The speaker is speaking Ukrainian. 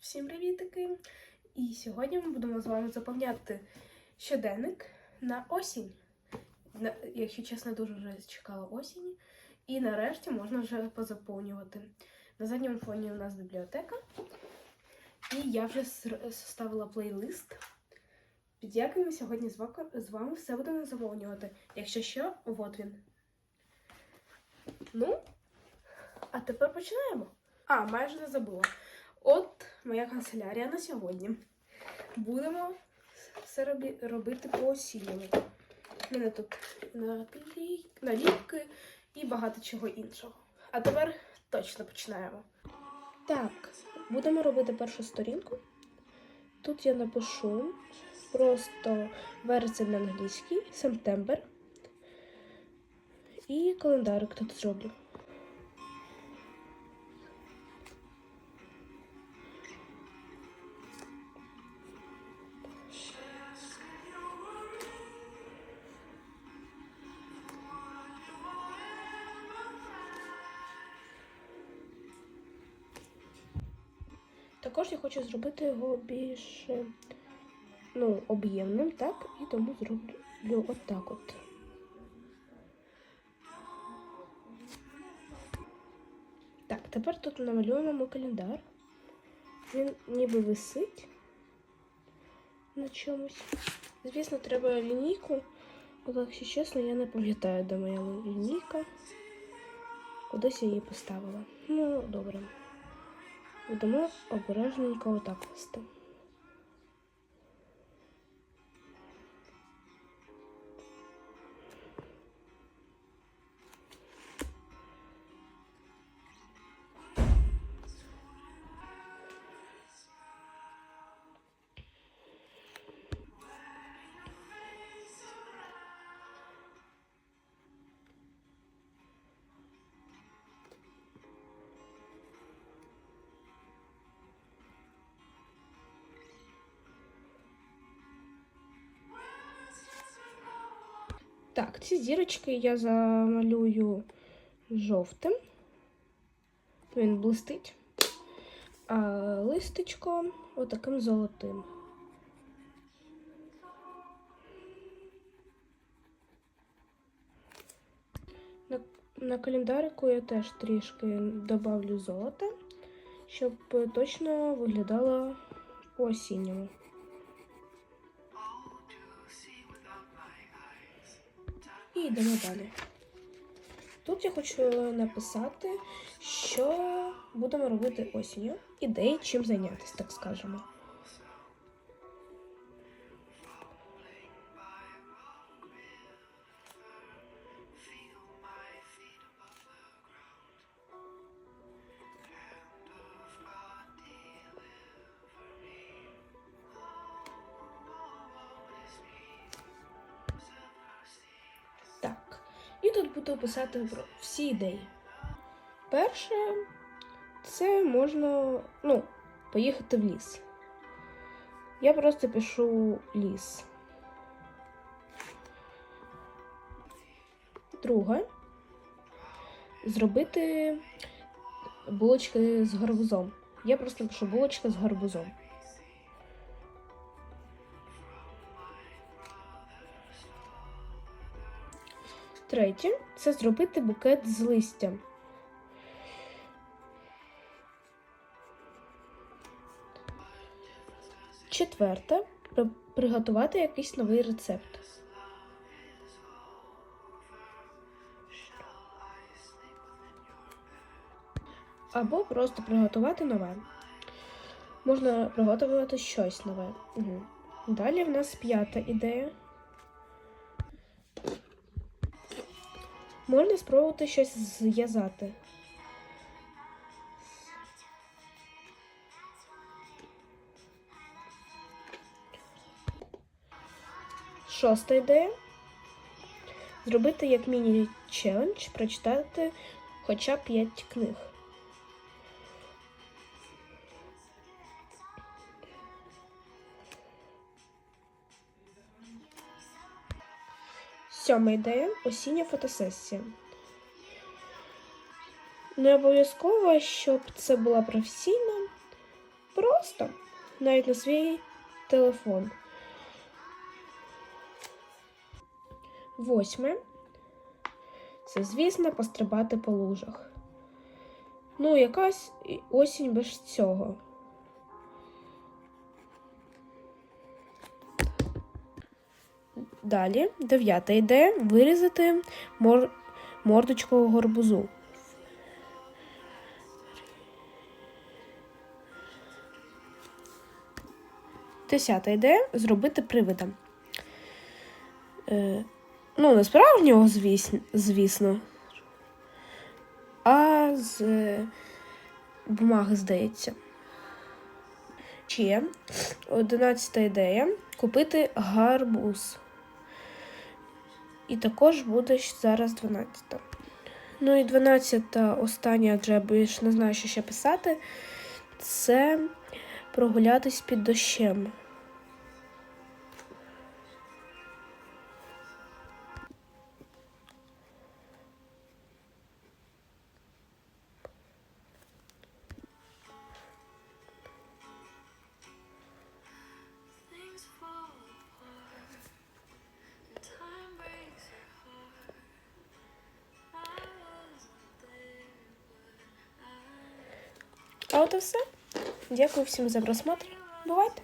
Всім привітики! І сьогодні ми будемо з вами заповняти щоденник на осінь. Якщо чесно, дуже вже чекала осінь. І нарешті можна вже позаповнювати. На задньому фоні у нас бібліотека. І я вже составила плейлист, під яким ми сьогодні з вами все будемо заповнювати. Якщо що, от він. Ну, а тепер починаємо. А, майже не забула. От моя канцелярія на сьогодні. Будемо все робити по осінньому. У мене тут наліпки і багато чого іншого. А тепер точно починаємо. Так, будемо робити першу сторінку. Тут я напишу просто вересень на англійській, сентембр. І календарик тут зроблю. Також я хочу зробити його більш е, ну, об'ємним, так? І тому зроблю отак от. Так, тепер тут намалюємо календар. Він ніби висить на чомусь. Звісно, треба лінійку, але, якщо чесно, я не пам'ятаю, де моя лінійка. Кудись я її поставила. Ну, добре. Будемо обережненько отак вести. Так, ці зірочки я замалюю жовтим. Він блистить. А листочко отаким золотим. На, на календарику я теж трішки добавлю золота, щоб точно виглядало по. І йдемо далі. Тут я хочу написати, що будемо робити осінню. Ідеї, чим зайнятися, так скажемо. І тут буду писати про всі ідеї. Перше, це можна, ну, поїхати в ліс. Я просто пишу ліс. Друге, зробити булочки з гарбузом. Я просто пишу булочка з гарбузом. Третє це зробити букет з листям. Четверте приготувати якийсь новий рецепт. Або просто приготувати нове. Можна приготувати щось нове. Угу. Далі в нас п'ята ідея. Можна спробувати щось зв'язати. Шоста ідея. Зробити як міні-челендж, прочитати хоча б 5 книг. Сьома ідея осіння фотосесія. Не обов'язково, щоб це була професійна. Просто. Навіть на свій телефон. Восьме. Це, звісно, пострибати по лужах. Ну, якась осінь без цього. Далі, дев'ята ідея вирізати мор... мордочку горбузу. Десята ідея зробити привида. Е, ну, не справжнього, звісно, звісно, а з е, бумаги, здається. Ще одинадцята ідея купити гарбуз. І також буде зараз 12. Ну і 12 остання, адже більш не знаю, що ще писати. Це прогулятись під дощем. От і все. Дякую всім за просмотр. Бувайте!